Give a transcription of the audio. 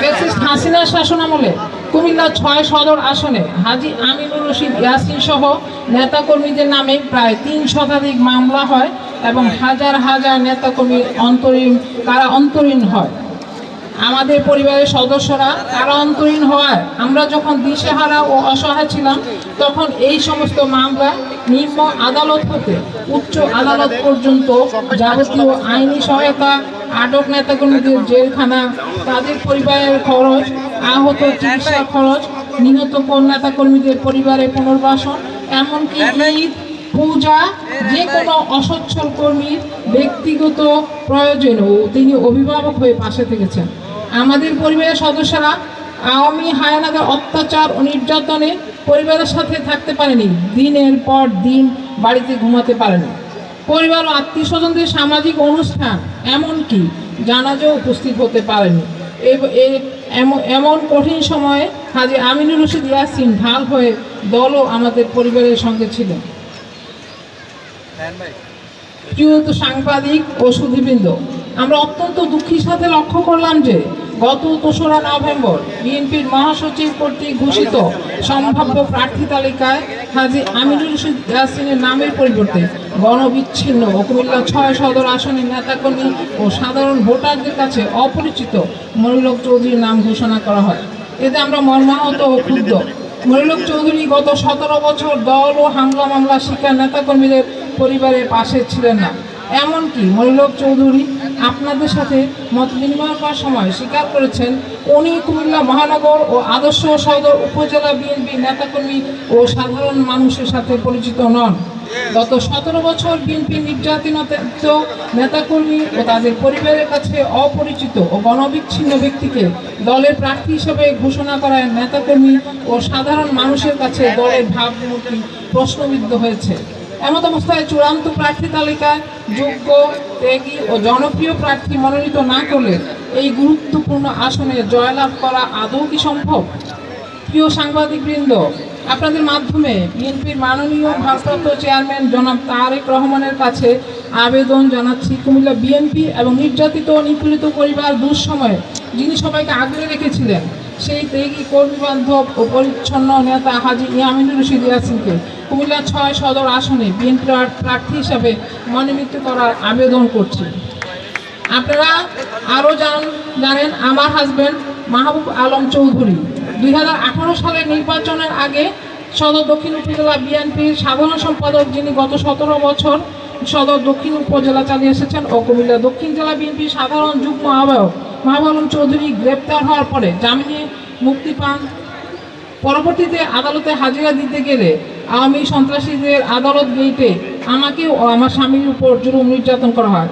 Fascist হাসিনার শাসনামলে কুমিল্লা ছয় সদর আসনে হাজি আমিনুর রশিদ ইয়াসিন সহ নেতাকর্মীদের নামে প্রায় তিন শতাধিক মামলা হয় এবং হাজার হাজার নেতাকর্মী অন্তরীণ কারা অন্তরীণ হয়। আমাদের পরিবারের সদস্যরা কারা অন্তরীণ হওয়ায় আমরা যখন দিশেহারা ও অসহায় ছিলাম, তখন এই সমস্ত মামলা নিম্ন আদালত হতে উচ্চ আদালত পর্যন্ত যাবতীয় আইনি সহায়তা আটক নেতাকর্মীদের জেলখানা, তাদের পরিবারের খরচ, আহত চিকিৎসা খরচ, নিহত কোন নেতাকর্মীদের পরিবারের পুনর্বাসন, এমনকি ঈদ, পূজা যে কোনো অসচ্ছল কর্মীর ব্যক্তিগত প্রয়োজনেও তিনি অভিভাবক হয়ে পাশে থেকেছেন। আমাদের পরিবারের সদস্যরা আওয়ামী হায়ানাদের অত্যাচার ও নির্যাতনে পরিবারের সাথে থাকতে পারেনি, দিনের পর দিন বাড়িতে ঘুমাতে পারেনি। পরিবার ও আত্মীয় স্বজনদের সামাজিক অনুষ্ঠান এমনকি জানাজেও উপস্থিত হতে পারেনি। এমন কঠিন সময়ে হাজি আমিনুর রশিদ ইয়াসিন ঢাল হয়ে দলও আমাদের পরিবারের সঙ্গে ছিলেন প্রিয়ত সাংবাদিক ও সুধীবৃন্দ, আমরা অত্যন্ত দুঃখের সাথে লক্ষ্য করলাম যে গত দোসরা নভেম্বর বিএনপির মহাসচিব কর্তৃক ঘোষিত সম্ভাব্য প্রার্থী তালিকায় হাজি আমিনুল রশিদ ইয়াসিনের নামের পরিবর্তে গণবিচ্ছিন্ন ও কুমিল্লা ছয় সদর আসনের নেতাকর্মী ও সাধারণ ভোটারদের কাছে অপরিচিত মনিলক চৌধুরীর নাম ঘোষণা করা হয়। এতে আমরা মর্মাহত ও ক্ষুব্ধ। মনিলক চৌধুরী গত সতেরো বছর দল ও হামলা মামলা শিকার নেতাকর্মীদের পরিবারের পাশে ছিলেন না। এমনকি মনিলক চৌধুরী আপনাদের সাথে মত বিনিময় করার সময় স্বীকার করেছেন উনি কুমিল্লা মহানগর ও আদর্শ সদর উপজেলা বিএনপি নেতাকর্মী ও সাধারণ মানুষের সাথে পরিচিত নন। গত সতেরো বছর বিএনপি নির্যাতিত নেতাকর্মী ও তাদের পরিবারের কাছে অপরিচিত ও গণবিচ্ছিন্ন ব্যক্তিকে দলের প্রার্থী হিসেবে ঘোষণা করায় নেতাকর্মী ও সাধারণ মানুষের কাছে দলের ভাবমূর্তি প্রশ্নবিদ্ধ হয়েছে। এমত অবস্থায় চূড়ান্ত প্রার্থী তালিকায় যোগ্য, ত্যাগী ও জনপ্রিয় প্রার্থী মনোনীত না করলে এই গুরুত্বপূর্ণ আসনে জয়লাভ করা আদৌ কি সম্ভব? প্রিয় সাংবাদিকবৃন্দ, আপনাদের মাধ্যমে বিএনপির মাননীয় ভারপ্রাপ্ত চেয়ারম্যান জনাব তারেক রহমানের কাছে আবেদন জানাচ্ছি। কুমিল্লা বিএনপি এবং নির্যাতিত নিপীড়িত পরিবার দুঃসময়ে যিনি সবাইকে আগলে রেখেছিলেন, সেই ত্যাগী কর্মী বান্ধব ও পরিচ্ছন্ন নেতা হাজি ইয়ামিনুর রশিদ ইয়াসিনকে কুমিল্লা ছয় সদর আসনে বিএনপি প্রার্থী হিসাবে মনোনীত করার আবেদন করছি। আপনারা আরও জান, জানেন, আমার হাজবেন্ড মাহবুব আলম চৌধুরী। দুই হাজার আঠারো সালের নির্বাচনের আগে সদর দক্ষিণ উপজেলা বিএনপির সাধারণ সম্পাদক যিনি গত সতেরো বছর সদর দক্ষিণ উপজেলা চালিয়ে এসেছেন ও কুমিল্লা দক্ষিণ জেলা বিএনপির সাধারণ যুগ্ম আহ্বায়ক মাহবুব চৌধুরী গ্রেপ্তার হওয়ার পরে জামিনে মুক্তি পান। পরবর্তীতে আদালতে হাজিরা দিতে গেলে আমি সন্ত্রাসীদের আদালত গেইটে আমাকে ও আমার স্বামীর উপর জুলুম নির্যাতন করা হয়।